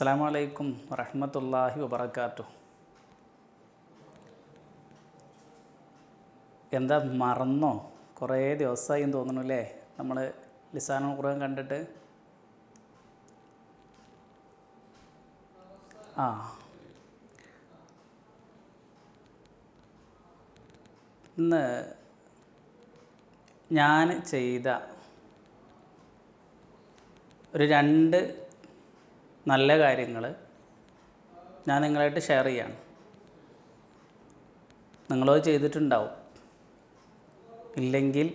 അസ്സാം വലൈക്കും വറഹമത്തല്ലാഹി വബർക്കാത്തു എന്താ മറന്നോ? കുറേ ദിവസമായി തോന്നുന്നു അല്ലേ? നമ്മൾ ലിസാനുൽ ഖുർആൻ കണ്ടിട്ട്. ആ. ഇന്ന് ഞാൻ ചെയ്ത ഒരു രണ്ട് നല്ല കാര്യങ്ങൾ ഞാൻ നിങ്ങളായിട്ട് ഷെയർ ചെയ്യാണ്. നിങ്ങളത് ചെയ്തിട്ടുണ്ടാവും. ഇല്ലെങ്കിൽ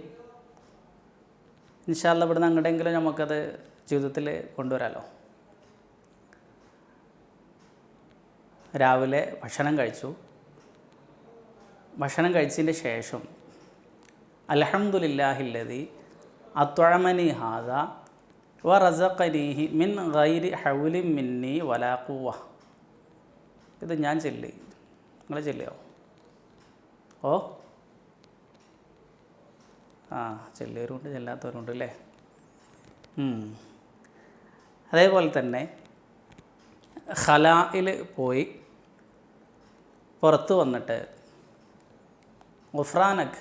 ഇൻഷാല്ല ഇവിടുന്ന് അങ്ങോട്ടെങ്കിലും നമുക്കത് ജീവിതത്തിൽ കൊണ്ടുവരാമല്ലോ രാവിലെ ഭക്ഷണം കഴിച്ചു. ഭക്ഷണം കഴിച്ചതിന്റെ ശേഷം അലഹമുല്ലാഹില്ലതി അത്വഴമനി ഹാദ മിൻ ഗൈരി ഹൗലി മിന്നി വലാക്കുവ ഇത് ഞാൻ ചെല്ലി. നിങ്ങൾ ചെല്ലിയോ ഓ. ആ ചെല്ലിയവരുണ്ട് ചെല്ലാത്തവരുണ്ട് അല്ലേ? അതേപോലെ തന്നെ ഖലായിൽ പോയി പുറത്ത് വന്നിട്ട് ഗുഫ്രാനക്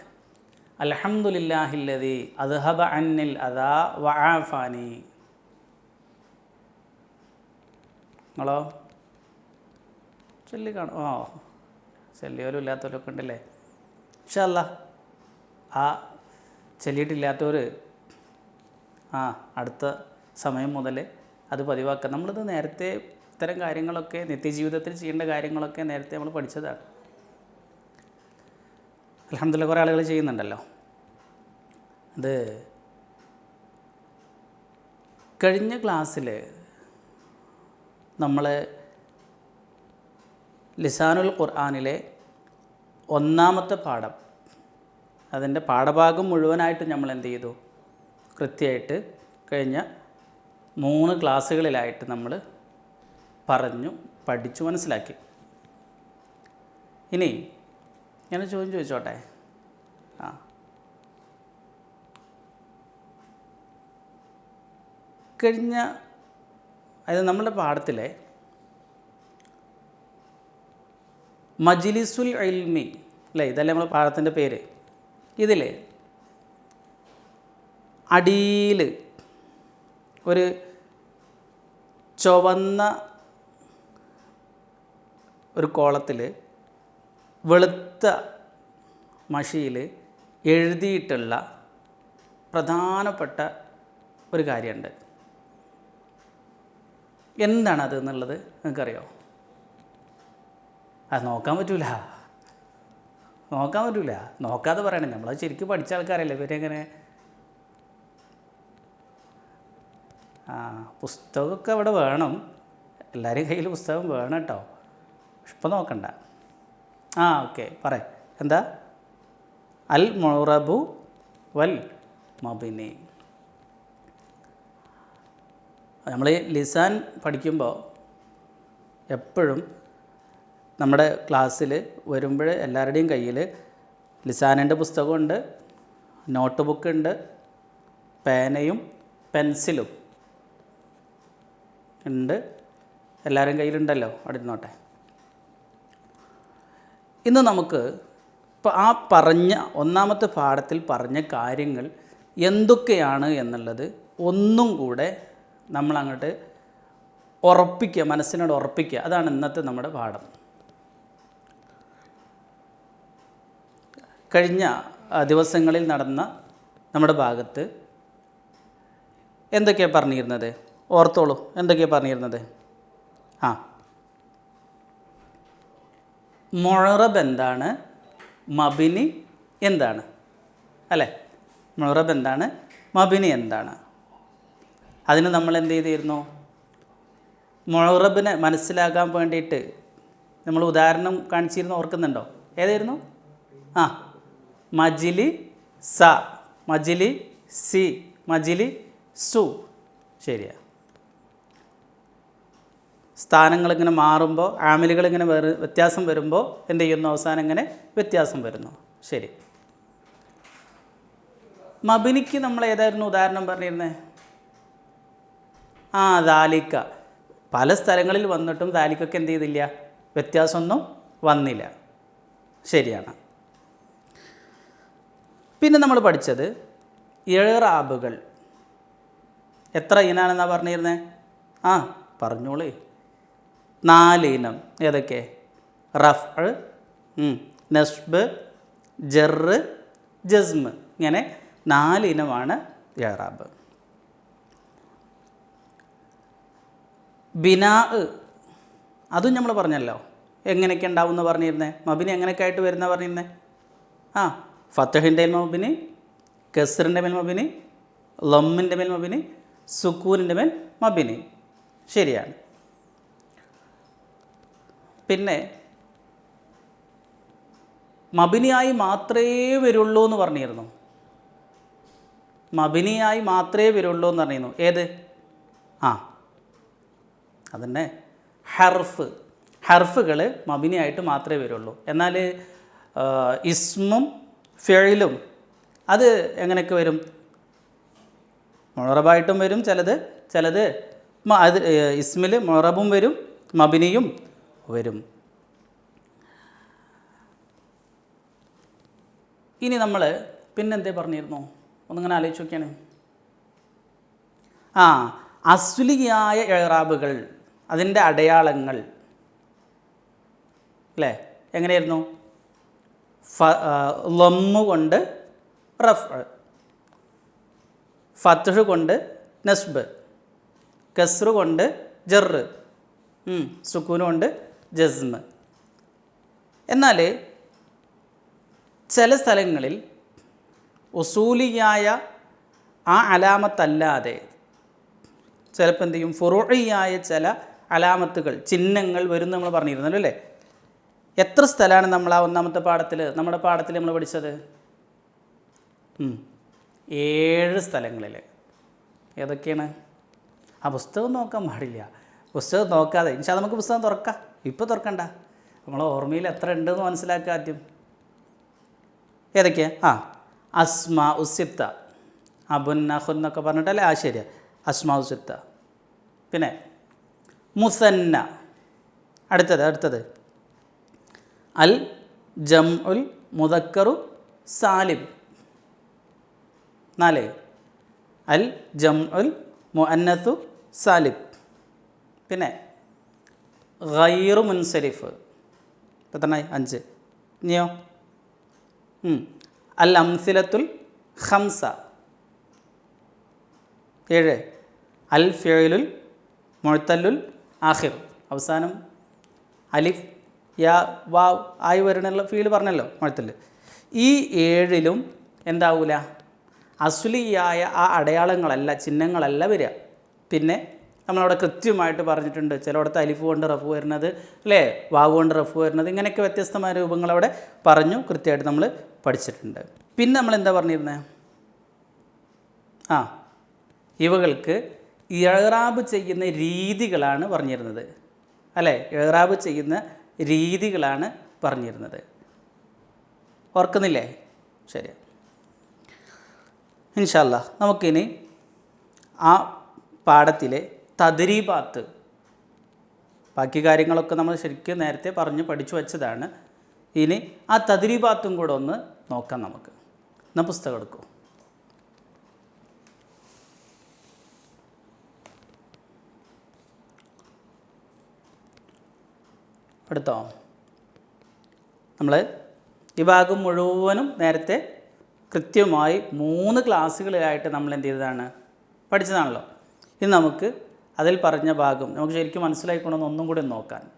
അലഹമുല്ലാഹില്ലതി അദ്ഹബ അന്നിൽ അദാ വആഫാനി നിങ്ങളോ? ചൊല്ലി കാണും. ഓ ചെല്ലിയോലും ഇല്ലാത്തവരൊക്കെ ഉണ്ടല്ലേ? ഇൻഷല്ല ആ ചെല്ലിയിട്ടില്ലാത്തവർ ആ അടുത്ത സമയം മുതൽ അത് പതിവാക്കുക നമ്മളിത് നേരത്തെ ഇത്തരം കാര്യങ്ങളൊക്കെ നിത്യജീവിതത്തിൽ ചെയ്യേണ്ട കാര്യങ്ങളൊക്കെ നേരത്തെ നമ്മൾ പഠിച്ചതാണ്. അലഹമ്മദില്ല കുറേ ആളുകൾ ചെയ്യുന്നുണ്ടല്ലോ. അത് കഴിഞ്ഞ ക്ലാസ്സിൽ നമ്മൾ ലിസാനുൽ ഖുർആാനിലെ ഒന്നാമത്തെ പാഠം. അതിന്റെ പാഠഭാഗം മുഴുവനായിട്ട് നമ്മൾ എന്ത് ചെയ്തു? കൃത്യമായിട്ട് കഴിഞ്ഞ മൂന്ന് ക്ലാസ്സുകളിലായിട്ട് നമ്മൾ പറഞ്ഞു പഠിച്ചു മനസ്സിലാക്കി. ഇനി ഞാൻ ചോദ്യം ചോദിച്ചോട്ടെ? ആ. കഴിഞ്ഞ അതായത് നമ്മുടെ പാഠത്തിലെ മജിലിസുൽ ഇൽമി അല്ലേ? ഇതല്ലേ നമ്മുടെ പാഠത്തിന്റെ പേര്. ഇതിൽ അടിയിൽ ഒരു ചുവന്ന ഒരു കോളത്തിൽ വെളുത്ത മഷിയിൽ എഴുതിയിട്ടുള്ള പ്രധാനപ്പെട്ട ഒരു കാര്യമുണ്ട്. എന്താണത് എന്നുള്ളത് നിങ്ങൾക്കറിയോ? അത് നോക്കാൻ പറ്റൂല. നോക്കാൻ പറ്റൂല. നോക്കാതെ പറയണേ. നമ്മളത് ശരിക്കും പഠിച്ച ആൾക്കാരല്ലേ ഇവരെങ്ങനെ ആ പുസ്തകമൊക്കെ അവിടെ വേണം. എല്ലാവരും കയ്യിൽ പുസ്തകം വേണം കേട്ടോ. ഇപ്പം നോക്കണ്ട. ആ ഓക്കെ. പറ എന്താ? അൽ മൊറബു വൽ മബിനി നമ്മൾ ലിസാൻ പഠിക്കുമ്പോൾ എപ്പോഴും നമ്മുടെ ക്ലാസ്സിൽ വരുമ്പോൾ എല്ലാവരുടെയും കയ്യിൽ ലിസാനിന്റെ പുസ്തകമുണ്ട് നോട്ട് ബുക്ക് ഉണ്ട് പേനയും പെൻസിലും ഉണ്ട്. എല്ലാവരും കയ്യിലുണ്ടല്ലോ ഇരുന്നോട്ടെ ഇന്ന് നമുക്ക് ഇപ്പോൾ ആ പറഞ്ഞ ഒന്നാമത്തെ പാഠത്തിൽ പറഞ്ഞ കാര്യങ്ങൾ എന്തൊക്കെയാണ് എന്നുള്ളത് ഒന്നും കൂടെ നമ്മൾ അങ്ങോട്ട് ഉറപ്പിക്കുക മനസ്സിനോട് ഉറപ്പിക്കുക. അതാണ് ഇന്നത്തെ നമ്മുടെ പാഠം. കഴിഞ്ഞ ദിവസങ്ങളിൽ നടന്ന നമ്മുടെ ഭാഗത്ത് എന്തൊക്കെയാണ് പറഞ്ഞിരുന്നത്? ഓർത്തോളൂ എന്തൊക്കെയാണ് പറഞ്ഞിരുന്നത്? ആ. മൊഴറബ് എന്താണ്? മബിനി എന്താണ്? അല്ലേ? മുഴറബ് എന്താണ്? മബിനി എന്താണ്? അതിന് നമ്മൾ എന്ത് ചെയ്തിരുന്നു? മൊഴറബിനെ മനസ്സിലാക്കാൻ വേണ്ടിയിട്ട് നമ്മൾ ഉദാഹരണം കാണിച്ചിരുന്നു ഓർക്കുന്നുണ്ടോ? ഏതായിരുന്നു? ആ മജിലി സ മജിലി സി മജിലി സു. ശരിയാ. സ്ഥാനങ്ങൾ ഇങ്ങനെ മാറുമ്പോൾ ആമിലുകൾ ഇങ്ങനെ വേറെ വ്യത്യാസം വരുമ്പോൾ എന്ത് ചെയ്യുന്നു? അവസാനം ഇങ്ങനെ വ്യത്യാസം വരുന്നു. ശരി. മബിനിക്ക് നമ്മൾ ഏതായിരുന്നു ഉദാഹരണം പറഞ്ഞിരുന്നത് ആ ദാലിക്ക. പല സ്ഥലങ്ങളിൽ വന്നിട്ടും ദാലിക്കൊക്കെ എന്ത് ചെയ്തില്ല? വ്യത്യാസമൊന്നും വന്നില്ല. ശരിയാണ്. പിന്നെ നമ്മൾ പഠിച്ചത് ഏറാബുകൾ. എത്ര ഇനാണെന്നാണ് പറഞ്ഞിരുന്നത് ആ പറഞ്ഞോളേ. നാല് ഇനം. ഏതൊക്കെ? റഫ് നസ്ബ് ജറ് ജസ്മ്. ഇങ്ങനെ നാല് ഇനമാണ് ഏറാബ്. ബിനാ അതും നമ്മൾ പറഞ്ഞല്ലോ. എങ്ങനെയൊക്കെ ഉണ്ടാവും എന്ന് പറഞ്ഞിരുന്നേ. മബിനി എങ്ങനെയൊക്കെ ആയിട്ട് വരുന്ന പറഞ്ഞിരുന്നേ? ആ ഫത്തഹിന്റെ മബിനി കസറിന്റെ മേൽ മബിനി ലമ്മിന്റെ മേൽ മബിനി സുക്കൂനിന്റെ മേൽ മബിനി. ശരിയാണ്. പിന്നെ മബിനിയായി മാത്രമേ വരുള്ളൂ എന്ന് പറഞ്ഞിരുന്നു. മബിനിയായി മാത്രമേ വരുള്ളൂ എന്ന് പറഞ്ഞിരുന്നു. ഏത്? ആ അതന്നെ ഹർഫ്. ഹർഫുകൾ മബിനിയായിട്ട് മാത്രമേ വരുള്ളൂ. എന്നാൽ ഇസ്മും ഫെഴിലും അത് എങ്ങനെയൊക്കെ വരും? മൊറബായിട്ടും വരും ചിലത് ചിലത് അത് ഇസ്മിൽ മൊറബും വരും മബിനിയും വരും. ഇനി നമ്മൾ പിന്നെന്തേ പറഞ്ഞിരുന്നു? ഒന്നിങ്ങനെ ആലോചിച്ച് നോക്കിയാണ്. ആ അസ്ലിയായ എഴറാബുകൾ അതിന്റെ അടയാളങ്ങൾ. അല്ലേ? എങ്ങനെയായിരുന്നു? ഫ ലമ്മു കൊണ്ട് റഫ് ഫത്തുഹ് കൊണ്ട് നസ്ബ്. കസ്റു കൊണ്ട് ജറ് സുക്കൂന് കൊണ്ട് ജസ്മ്. എന്നാൽ ചില സ്ഥലങ്ങളിൽ ഉസൂലിയായ ആ അലാമത്തല്ലാതെ ചിലപ്പോൾ എന്ത് ചെയ്യും? ഫുറുയായ ചില അലാമത്തുകൾ ചിഹ്നങ്ങൾ വരും നമ്മൾ പറഞ്ഞിരുന്നല്ലോ അല്ലേ? എത്ര സ്ഥലമാണ് നമ്മൾ ആ ഒന്നാമത്തെ പാഠത്തിൽ നമ്മുടെ പാഠത്തിൽ നമ്മൾ പഠിച്ചത്. ഏഴ് സ്ഥലങ്ങളിൽ. ഏതൊക്കെയാണ്? ആ പുസ്തകം നോക്കാൻ പാടില്ല. പുസ്തകം നോക്കാതെ ഇൻഷാ നമുക്ക് പുസ്തകം തുറക്കാം. ഇപ്പോൾ തുറക്കണ്ട. നമ്മൾ ഓർമ്മയിൽ എത്ര ഉണ്ടെന്ന് മനസ്സിലാക്കുക ആദ്യം. ഏതൊക്കെയാണ് ആ അസ്മ ഉസിത്ത അബുൻ അഹുൻ എന്നൊക്കെ പറഞ്ഞിട്ടല്ലേ? ആ ശരിയാണ് അസ്മ ഉസിത്ത പിന്നെ മുസന്ന. അടുത്തത് അടുത്തത്. അൽ ജം ഉൽ മുദക്കറു സാലിം. നാല്. അൽ ജം ഉൽ മുഅന്നത്തു സാലിബ് പിന്നെ ഗൈറു മുൻസരിഫ് എത്രണ്ണായി അഞ്ച്. ഇനിയോ. അൽ അംസിലത്തുൽ ഹംസ ഏഴ്. അൽ ഫിയലുൽ മുഴത്തല്ലുൽ ആഹിർ. അവസാനം അലിഫ് യാ വാവ് ആയി വരണുള്ള ഫീൽ പറഞ്ഞല്ലോ മഴത്തിൽ ഈ ഏഴിലും എന്താവൂല? അസുലിയായ ആ അടയാളങ്ങളല്ല ചിഹ്നങ്ങളല്ല വരിക. പിന്നെ നമ്മളവിടെ കൃത്യമായിട്ട് പറഞ്ഞിട്ടുണ്ട് ചിലയിടത്ത് അലിഫ് കൊണ്ട് റഫ് വരുന്നത് അല്ലേ വാവ് കൊണ്ട് റഫ് വരുന്നത് ഇങ്ങനെയൊക്കെ വ്യത്യസ്തമായ രൂപങ്ങൾ അവിടെ പറഞ്ഞു കൃത്യമായിട്ട് നമ്മൾ പഠിച്ചിട്ടുണ്ട്. പിന്നെ നമ്മൾ എന്താ പറഞ്ഞിരുന്നത് ആ ഇവകൾക്ക് ഇഴറാബ് ചെയ്യുന്ന രീതികളാണ് പറഞ്ഞിരുന്നത്. അല്ലേ? ഇഴറാബ് ചെയ്യുന്ന രീതികളാണ് പറഞ്ഞിരുന്നത്. ഓർക്കുന്നില്ലേ? ശരി. ഇൻഷല്ല നമുക്കിനി ആ പാഠത്തിലെ തദരീബാത്ത് ബാക്കി കാര്യങ്ങളൊക്കെ നമ്മൾ ശരിക്കും നേരത്തെ പറഞ്ഞ് പഠിച്ചു വച്ചതാണ്. ഇനി ആ തദരീബാത്തും കൂടെ ഒന്ന് നോക്കാം നമുക്ക്. എന്നാൽ പുസ്തകം എടുക്കൂ. എടുത്തോ നമ്മൾ ഈ ഭാഗം മുഴുവനും നേരത്തെ കൃത്യമായി മൂന്ന് ക്ലാസ്സുകളിലായിട്ട് നമ്മൾ എന്ത് ചെയ്തതാണ്? പഠിച്ചതാണല്ലോ. ഇനി നമുക്ക് അതിൽ പറഞ്ഞ ഭാഗം നമുക്ക് ശരിക്കും മനസ്സിലായിക്കൊണ്ടെന്ന് ഒന്നും കൂടി നോക്കാൻ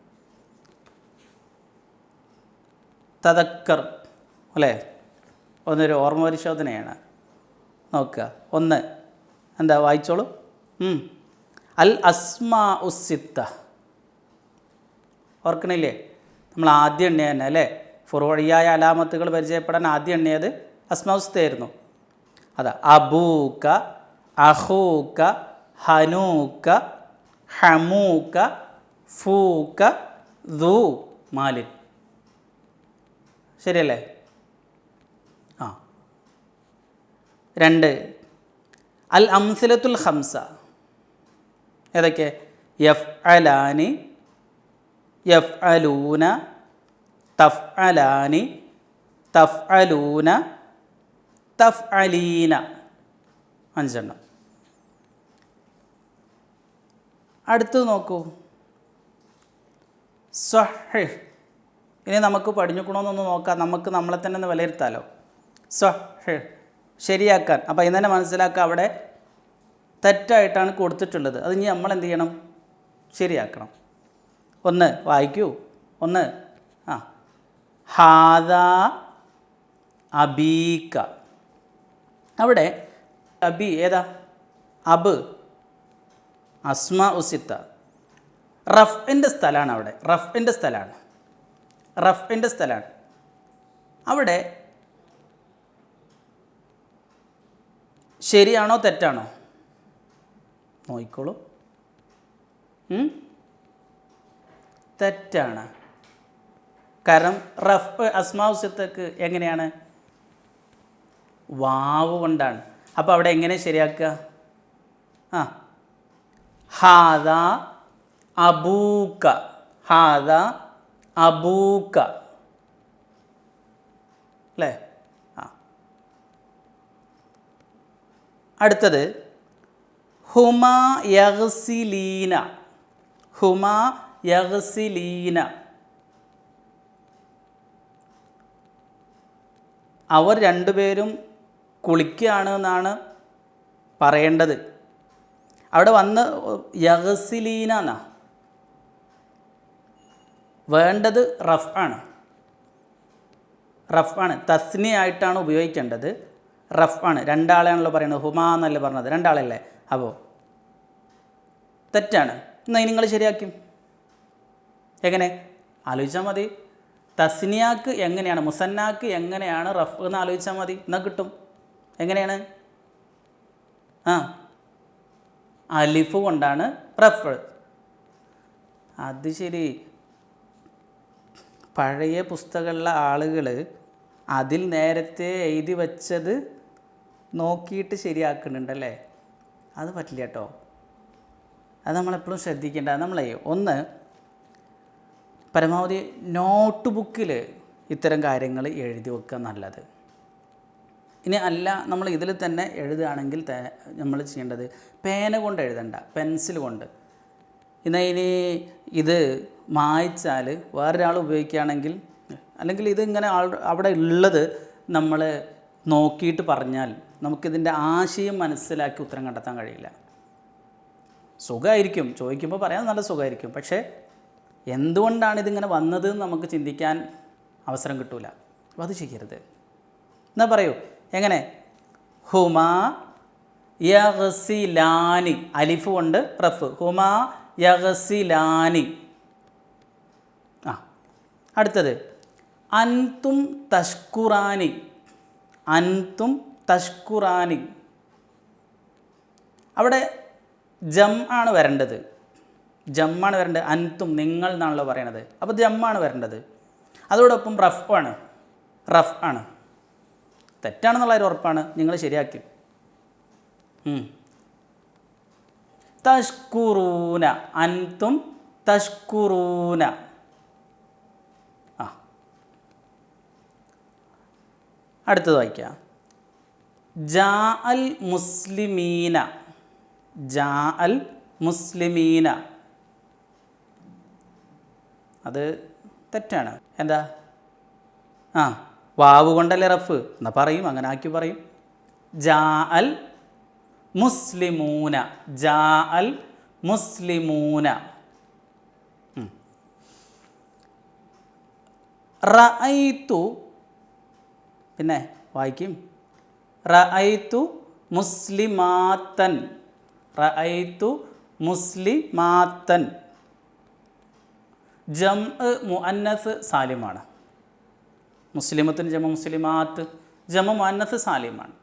തതക്കർ അല്ലേ? ഒന്നൊരു ഓർമ്മ പരിശോധനയാണ്. നോക്കുക. ഒന്ന്. എന്താ? വായിച്ചോളൂ. അൽ അസ്മാ ഉസിത്ത ഓർക്കണില്ലേ? നമ്മൾ ആദ്യം എണ്ണിയ തന്നെ അല്ലേ ഫുറോഴിയായ അലാമത്തുകൾ പരിചയപ്പെടാൻ ആദ്യം എണ്ണിയത് അസ്മാവുസ്തയായിരുന്നു അതാ അബൂക്ക അഹൂക്ക ഹനൂക്ക ഹമൂക്ക ഫൂക്ക ദൂ മാലിൻ. ശരിയല്ലേ? ആ. രണ്ട്. അൽ അംസിലത്തുൽ ഹംസ ഏതൊക്കെ? യഫ് അലാനി യഫ് അലൂന തഫ് അലാനി തഫ് അലൂന തഫ് അലീന അഞ്ചെണ്ണം. അടുത്തത് നോക്കൂ. സ്വഹ്. ഇനി നമുക്ക് പഠിഞ്ഞുക്കണമെന്നൊന്ന് നോക്കാം. നമുക്ക് നമ്മളെ തന്നെ ഒന്ന് വിലയിരുത്താലോ? സ്വഹ്. ശരിയാക്കാൻ. അപ്പോൾ ഇന്ന് തന്നെ മനസ്സിലാക്കുക അവിടെ തെറ്റായിട്ടാണ് കൊടുത്തിട്ടുള്ളത്. അത് ഇനി നമ്മൾ എന്ത് ചെയ്യണം? ശരിയാക്കണം. ഒന്ന് വായിക്കൂ. ഒന്ന് ആ. ഹാദ അബീക്ക അവിടെ അബി ഏതാ? അബ്. അസ്മ ഉസിത്ത റഫിന്റെ സ്ഥലമാണ് അവിടെ. റഫിന്റെ സ്ഥലമാണ് റഫിന്റെ സ്ഥലമാണ് അവിടെ ശരിയാണോ തെറ്റാണോ? നോയിക്കോളൂ? തെറ്റാണ്. കാരണം റഫ് അസ്മാവുസ്യത്തേക്ക് എങ്ങനെയാണ്? വാവ് കൊണ്ടാണ്. അപ്പോൾ അവിടെ എങ്ങനെ ശരിയാക്കുക? ആ. ഹാദ അബൂക്ക. ഹാദ അബൂക്ക. അല്ലേ? ആ. അടുത്തത് ഹുമ യഹ്സിലീന ഹുമ യഗ്സിലീന അവർ രണ്ടുപേരും കുളിക്കുകയാണ് എന്നാണ് പറയേണ്ടത്. അവിടെ വന്ന് യഹസിലീന എന്നാ? വേണ്ടത് റഫ് ആണ്. റഫ് ആണ്. തസ്നി ആയിട്ടാണ് ഉപയോഗിക്കേണ്ടത്. റഫ് ആണ്. രണ്ടാളെയാണല്ലോ പറയുന്നത്. ഹുമാ എന്നല്ലേ പറഞ്ഞത്. രണ്ടാളല്ലേ? അപ്പോൾ തെറ്റാണ്. എന്നാൽ നിങ്ങൾ ശരിയാക്കും. എങ്ങനെ? ആലോചിച്ചാൽ മതി. തസ്നിയാക്ക് എങ്ങനെയാണ് മുസന്നാക്ക് എങ്ങനെയാണ് റഫ് എന്ന് ആലോചിച്ചാൽ മതി. എന്നാൽ കിട്ടും. എങ്ങനെയാണ്? ആ. അലിഫ് കൊണ്ടാണ് റഫ് അത് ശരി. പഴയ പുസ്തകമുള്ള ആളുകൾ അതിൽ നേരത്തെ എഴുതി വച്ചത് നോക്കിയിട്ട് ശരിയാക്കുന്നുണ്ടല്ലേ അത് പറ്റില്ല കേട്ടോ. അത് നമ്മളെപ്പോഴും ശ്രദ്ധിക്കേണ്ട. നമ്മളെ ഒന്ന് പരമാവധി നോട്ട് ബുക്കിൽ ഇത്തരം കാര്യങ്ങൾ എഴുതി വെക്കുക നല്ലത്. ഇനി അല്ല നമ്മൾ ഇതിൽ തന്നെ എഴുതുകയാണെങ്കിൽ നമ്മൾ ചെയ്യേണ്ടത് പേന കൊണ്ട് എഴുതണ്ട പെൻസിൽ കൊണ്ട്. ഇന്ന് ഇനി ഇത് മായ്ച്ചാൽ വേറൊരാൾ ഉപയോഗിക്കുകയാണെങ്കിൽ അല്ലെങ്കിൽ ഇതിങ്ങനെ ആൾ അവിടെ ഉള്ളത് നമ്മൾ നോക്കിയിട്ട് പറഞ്ഞാൽ നമുക്കിതിന്റെ ആശയം മനസ്സിലാക്കി ഉത്തരം കണ്ടെത്താൻ കഴിയില്ല. സുഖമായിരിക്കും. ചോദിക്കുമ്പോൾ പറയാൻ നല്ല സുഖമായിരിക്കും. പക്ഷേ എന്തുകൊണ്ടാണ് ഇതിങ്ങനെ വന്നത് എന്ന് നമുക്ക് ചിന്തിക്കാൻ അവസരം കിട്ടൂല. അപ്പോൾ അത് ചെയ്യരുത്. എന്നാ പറയൂ എങ്ങനെ? ഹുമാ യഗ്സിലാനി അലിഫ് കൊണ്ട് റഫ്. ഹുമാ യഗ്സിലാനി ആ അടുത്തത്. അൻതും തഷ്കുറാനി. അൻതും തഷ്കുറാനി. അവിടെ ജം ആണ് വരേണ്ടത്. ജമ്മാണ് വരേണ്ടത് അൻത്തും നിങ്ങൾ എന്നാണല്ലോ പറയണത്. അപ്പോൾ ജമ്മാണ് വരേണ്ടത്. അതോടൊപ്പം റഫ് ആണ്. റഫ് ആണ്. തെറ്റാണെന്നുള്ള ഒരു ഉറപ്പാണ്. നിങ്ങൾ ശരിയാക്കി. തഷ്കുറൂന അൻതും തഷ്കുറൂന. ആ. അടുത്തത് വായിക്കാം. ജാ അൽ മുസ്ലിമീന. ജാ അൽ മുസ്ലിമീന. അത് തെറ്റാണ്. എന്താ? ആ വാവ് കൊണ്ടല്ലേ റഫ്? എന്നാ പറയും അങ്ങനെ ആക്കി പറയും. ജാ അൽ മുസ്ലിമൂന ജാ അൽ മുസ്ലിമൂന. ഉം. പിന്നെ വായിക്കും. റഅയ്തു മുസ്ലിമാത്തൻ റഅയ്തു മുസ്ലിമാത്തൻ. ജം മുഅന്നസ് സാലിമാണ്. മുസ്ലിമത്തിന് ജമ മുസ്ലിമാത്ത് ജമ മുഅന്നസ് സാലിമാണ്.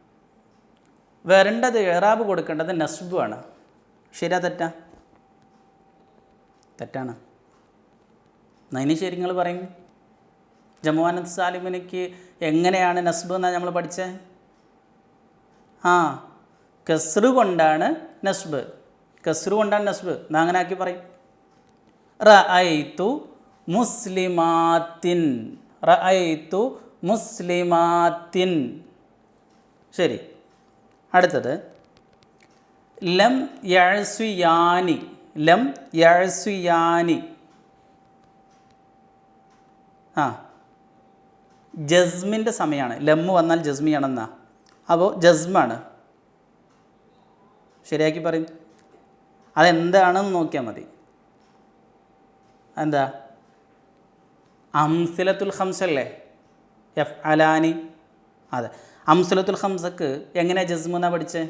വരേണ്ടത് ഏറാബ് കൊടുക്കേണ്ടത് നസ്ബ് ആണ് ശരിയാ തെറ്റാ? തെറ്റാണ്. ഇനി ശരി നിങ്ങൾ പറയും. ജമുഅന്നത്ത് സാലിമിനിക്ക് എങ്ങനെയാണ് നസ്ബ് എന്നാണ് നമ്മൾ പഠിച്ചത് ആ കസ്റു കൊണ്ടാണ് നസ്ബ്. കസ്റു കൊണ്ടാണ് നസ്ബ്. എന്നാ അങ്ങനെ ആക്കി പറയും. റഅയ്തു മുസ്ലിമാത്തിൻ. റഅയ്തു മുസ്ലിമാത്തിൻ. ശരി. അടുത്തത്. ലം യഴ്സുയാനി ലം യഴ്സുയാനി ആ. ജസ്മിന്റെ സമയമാണ്. ലമ്മ് വന്നാൽ ജസ്മിയാണെന്നാ. അപ്പോൾ ജസ്മാണ്. ശരിയാക്കി പറയും. അതെന്താണെന്ന് നോക്കിയാൽ മതി. എന്താ? അംസിലത്തുൽ ഹംസല്ലേ എഫ് അലാനി അതെ. അംസുലത്തുൽ ഹംസക്ക് എങ്ങനെ ജസ്മുന്ന പഠിച്ചേ?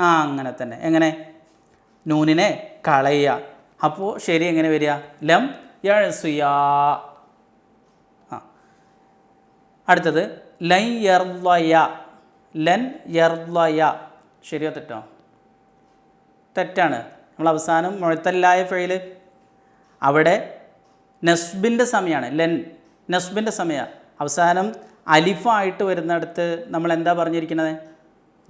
ആ അങ്ങനെ തന്നെ. എങ്ങനെ? നൂനിനെ കളയുക. അപ്പോൾ ശരി എങ്ങനെ വരിക? ലം യഴസുയാ ആ. അടുത്തത് ലൻ യർവയ ലൻ യർവയ ശരിയോ തെറ്റോ തെറ്റാണ്. നമ്മൾ അവസാനം മുഴത്തല്ലായ ഫെയിൽ അവിടെ നസ്ബിന്റെ സമയമാണ് ലെൻ നസ്ബിന്റെ സമയമാണ്. അവസാനം അലിഫായിട്ട് വരുന്നിടത്ത് നമ്മൾ എന്താ പറഞ്ഞിരിക്കുന്നത്?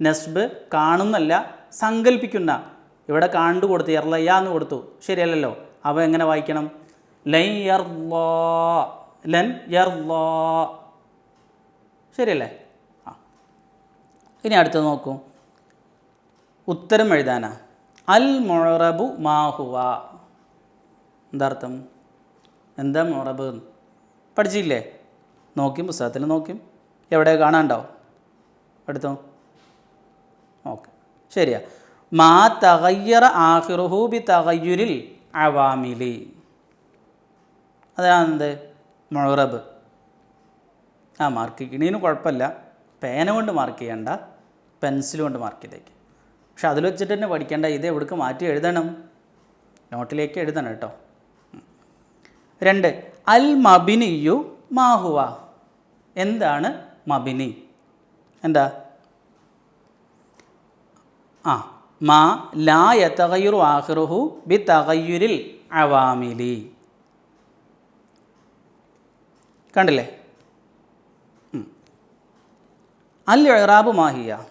നസ്ബ് കാണുന്നല്ല സങ്കല്പിക്കുന്ന ഇവിടെ കാണ്ടു കൊടുത്തു എർലയ്യ എന്ന് കൊടുത്തു. ശരിയല്ലല്ലോ. അവ എങ്ങനെ വായിക്കണം? ലൻ യർലോ ലൻ യർലോ ശരിയല്ലേ? ആ. ഇനി അടുത്തത് നോക്കൂ. ഉത്തരം എഴുതാനാ. അൽ മൊറബു മാഹുവ എന്താർത്ഥം? എന്താ മുറബ്? പഠിച്ചില്ലേ? നോക്കിയും പുസ്തകത്തിൽ നോക്കിയും. എവിടെ കാണാണ്ടാവും എടുത്തോ. ഓക്കെ. ശരിയാ. മാ തകയ്യറ ആഹിറുഹു ബി തകയ്യുരിൽ അവാമിലി. അതാണ് എന്ത് മൊറബ്. ആ മാർക്ക് കിണീന് കുഴപ്പമില്ല. പേന കൊണ്ട് മാർക്ക് ചെയ്യണ്ട. പെൻസിൽ കൊണ്ട് മാർക്ക് ചെയ്തേക്ക്. പക്ഷെ അതിൽ വെച്ചിട്ട് തന്നെ പഠിക്കേണ്ട ഇത് എവിടേക്ക് മാറ്റി എഴുതണം? നോട്ടിലേക്ക് എഴുതണം കേട്ടോ. രണ്ട്. അൽ മബിനിയു മാഹുവ എന്താണ് മബിനി? എന്താ? ആ മാ ലാ യതഗയ്യുറു ആഖിറുഹു ബി തഗയ്യുരിൽ അവാമിലി. കണ്ടില്ലേ? അൽ ഇറാബ് മാഹിയ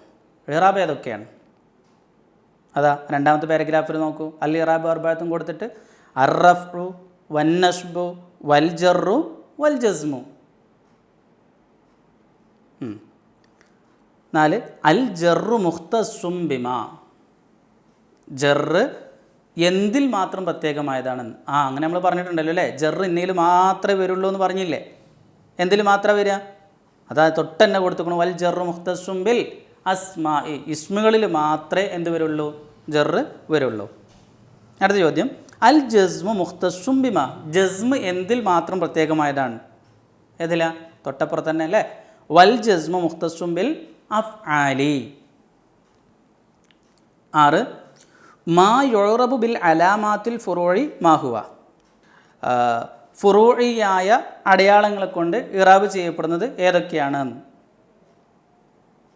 ഇറാബ് ഏതൊക്കെയാണ്? അതാ രണ്ടാമത്തെ പാരഗ്രാഫിൽ നോക്കൂ. അൽ ഇറാബ് അർബാത്തും കൊടുത്തിട്ട് അറഫു വന്നഷ്ബു വൽജറു വൽജസ്മു. നാല് അൽ ജറു മുഖ്തസും ബിമ. ജറ് എന്തിൽ മാത്രം പ്രത്യേകമായതാണെന്ന് ആ അങ്ങനെ നമ്മൾ പറഞ്ഞിട്ടുണ്ടല്ലോ അല്ലേ? ജറ് ഇന്നയിൽ മാത്രമേ വരുള്ളൂ എന്ന് പറഞ്ഞില്ലേ? എന്തിൽ മാത്രമേ വരിക അതായത് തൊട്ടെന്നെ കൊടുത്തുക്കണം വൽ ജറു മുഖ്തസും ബിൽ അസ്മാ ഇസ്മുകളിൽ മാത്രമേ എന്ത് വരുള്ളൂ? ജറ് വരുള്ളൂ. അടുത്ത ചോദ്യം. അൽ ജസ്മു മുഖ്തസും ബിമ. ജസ്മ് എന്തിൽ മാത്രം പ്രത്യേകമായതാണ്? ഏതിലാ? തൊട്ടപ്പുറത്ത് തന്നെ അല്ലേ? വൽ ജസ്മു മുഖ്തസും ബിൽ അഫ് ആലി ആറ്. മാ യൊറബു ബിൽ അലാമാത്തിൽ ഫുറോഴി മാഹുവ ഫുറോഴിയായ അടയാളങ്ങളെ കൊണ്ട് ഇറാബ് ചെയ്യപ്പെടുന്നത് ഏതൊക്കെയാണ്?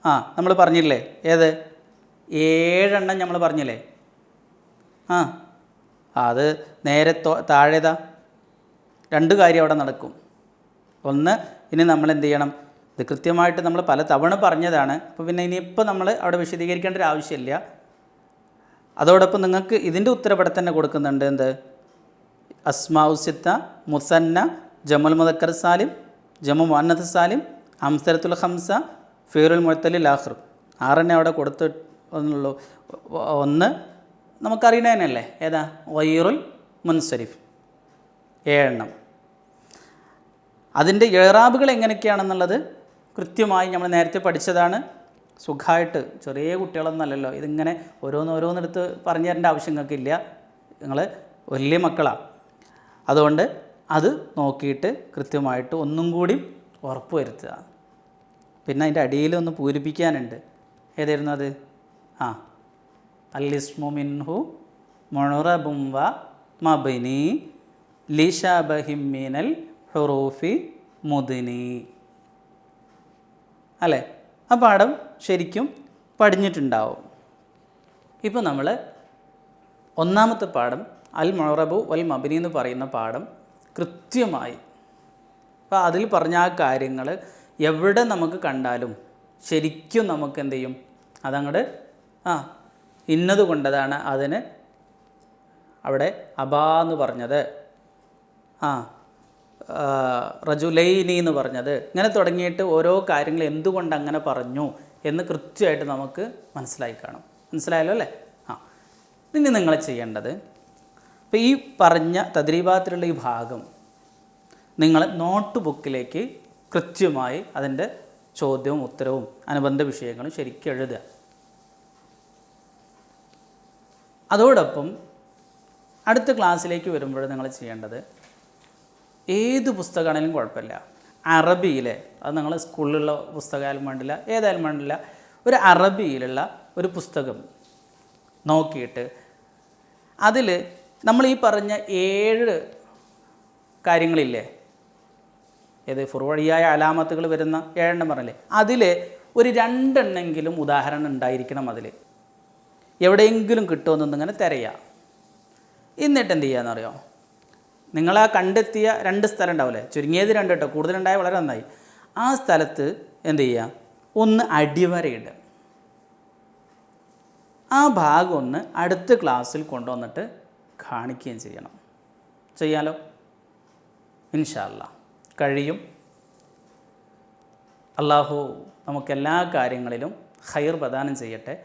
ആ നമ്മൾ പറഞ്ഞില്ലേ? ഏത്? ഏഴെണ്ണം നമ്മൾ പറഞ്ഞില്ലേ? ആ. അത് നേരെ താഴേതാ. രണ്ട് കാര്യം അവിടെ നടക്കും. ഒന്ന് ഇനി നമ്മൾ എന്ത് ചെയ്യണം ഇത് കൃത്യമായിട്ട് നമ്മൾ പല തവണ പറഞ്ഞതാണ്. അപ്പോൾ പിന്നെ ഇനിയിപ്പോൾ നമ്മൾ അവിടെ വിശദീകരിക്കേണ്ട ഒരു ആവശ്യമില്ല. അതോടൊപ്പം നിങ്ങൾക്ക് ഇതിന്റെ ഉത്തരവിടെ തന്നെ കൊടുക്കുന്നുണ്ട് എന്ത്? അസ്മാഉസിത്ത മുസന്ന ജമുൽ മുദക്കർ സാലിം ജമു മുഹന്നദ് സാലിം അംസരത്തുൽ ഹംസ ഫീറുൽ മുഴത്തലിൽ ലാഹ്റു ആറെണ്ണേ അവിടെ കൊടുത്ത് ഒന്നുള്ളൂ ഒന്ന് നമുക്കറിയണതന്നെയല്ലേ ഏതാ? വൈറുൽ മുൻസരിഫ്. ഏഴെണ്ണം. അതിന്റെ ഏറാബുകൾ എങ്ങനെയൊക്കെയാണെന്നുള്ളത് കൃത്യമായി നമ്മൾ നേരത്തെ പഠിച്ചതാണ്. സുഖമായിട്ട് ചെറിയ കുട്ടികളൊന്നല്ലല്ലോ ഇതിങ്ങനെ ഓരോന്നോരോന്നെടുത്ത് പറഞ്ഞു തരേണ്ട ആവശ്യം നിങ്ങൾ വലിയ മക്കളാണ് അതുകൊണ്ട് അത് നോക്കിയിട്ട് കൃത്യമായിട്ട് ഒന്നും കൂടി ഉറപ്പ് വരുത്തുക. പിന്നെ അതിന്റെ അടിയിൽ ഒന്ന് പൂരിപ്പിക്കാനുണ്ട്. ഏതായിരുന്നു അത്? ആ. അല്ലിസ്മു മിൻഹു മൊണുറബും വ മബിനി ലിഷബഹിമിനൽ ഹുറൂഫി മുദിനി. അല്ലേ? ആ പാഠം ശരിക്കും പഠിഞ്ഞിട്ടുണ്ടാവും. ഇപ്പോൾ നമ്മൾ ഒന്നാമത്തെ പാഠം അൽ മൊറബു അൽ മബിനി എന്ന് പറയുന്ന പാഠം കൃത്യമായി. അപ്പോൾ അതിൽ പറഞ്ഞ ആ കാര്യങ്ങൾ എവിടെ നമുക്ക് കണ്ടാലും ശരിക്കും നമുക്ക് എന്ത് ചെയ്യും? അതങ്ങോട്ട് ആ ഇന്നത് കൊണ്ടതാണ് അതിന് അവിടെ അബാ എന്ന് പറഞ്ഞത്. ആ റജുലൈനി എന്ന് പറഞ്ഞത്. ഇങ്ങനെ തുടങ്ങിയിട്ട് ഓരോ കാര്യങ്ങൾ എന്തുകൊണ്ട് അങ്ങനെ പറഞ്ഞു എന്ന് കൃത്യമായിട്ട് നമുക്ക് മനസ്സിലായി കാണും. മനസ്സിലായല്ലോ അല്ലേ? ആ ഇനി നിങ്ങൾ ചെയ്യേണ്ടത് അപ്പോൾ ഈ പറഞ്ഞ തദ്രീഭാഗത്തിലുള്ള ഈ ഭാഗം നിങ്ങൾ നോട്ട് ബുക്കിലേക്ക് കൃത്യമായി അതിന്റെ ചോദ്യവും ഉത്തരവും അനുബന്ധ വിഷയങ്ങളും ശരിക്കും എഴുതുക. അതോടൊപ്പം അടുത്ത ക്ലാസ്സിലേക്ക് വരുമ്പോൾ നിങ്ങൾ ചെയ്യേണ്ടത് ഏത് പുസ്തകമാണെങ്കിലും കുഴപ്പമില്ല. അറബിയിലെ അത് നിങ്ങൾ സ്കൂളിലുള്ള പുസ്തകമായാലും വേണ്ടില്ല ഏതായാലും വേണ്ടില്ല ഒരു അറബിയിലുള്ള ഒരു പുസ്തകം നോക്കിയിട്ട് അതിൽ നമ്മൾ ഈ പറഞ്ഞ ഏഴ് കാര്യങ്ങളില്ലേ ഏത് ഫുർവഴിയായ അലാമത്തുകൾ വരുന്ന ഏഴെണ്ണം പറഞ്ഞില്ലേ അതിൽ ഒരു രണ്ടെണ്ണെങ്കിലും ഉദാഹരണം ഉണ്ടായിരിക്കണം അതിൽ. എവിടെയെങ്കിലും കിട്ടുമെന്നൊന്നിങ്ങനെ തിരയുക എന്നിട്ട് എന്ത് ചെയ്യാന്നറിയോ നിങ്ങൾ ആ കണ്ടെത്തിയ രണ്ട് സ്ഥലം ഉണ്ടാവില്ലേ ചുരുങ്ങിയത് രണ്ട് കേട്ടോ. കൂടുതലുണ്ടായ വളരെ നന്നായി. ആ സ്ഥലത്ത് എന്ത് ചെയ്യുക ഒന്ന് അടിവരയിടുക. ആ ഭാഗം ഒന്ന് അടുത്ത ക്ലാസ്സിൽ കൊണ്ടുവന്നിട്ട് കാണിക്കുകയും ചെയ്യണം. ചെയ്യാലോ? ഇൻഷാല്ല കഴിയും. അള്ളാഹു നമുക്കെല്ലാ കാര്യങ്ങളിലും ഹൈർ പ്രദാനം ചെയ്യട്ടെ.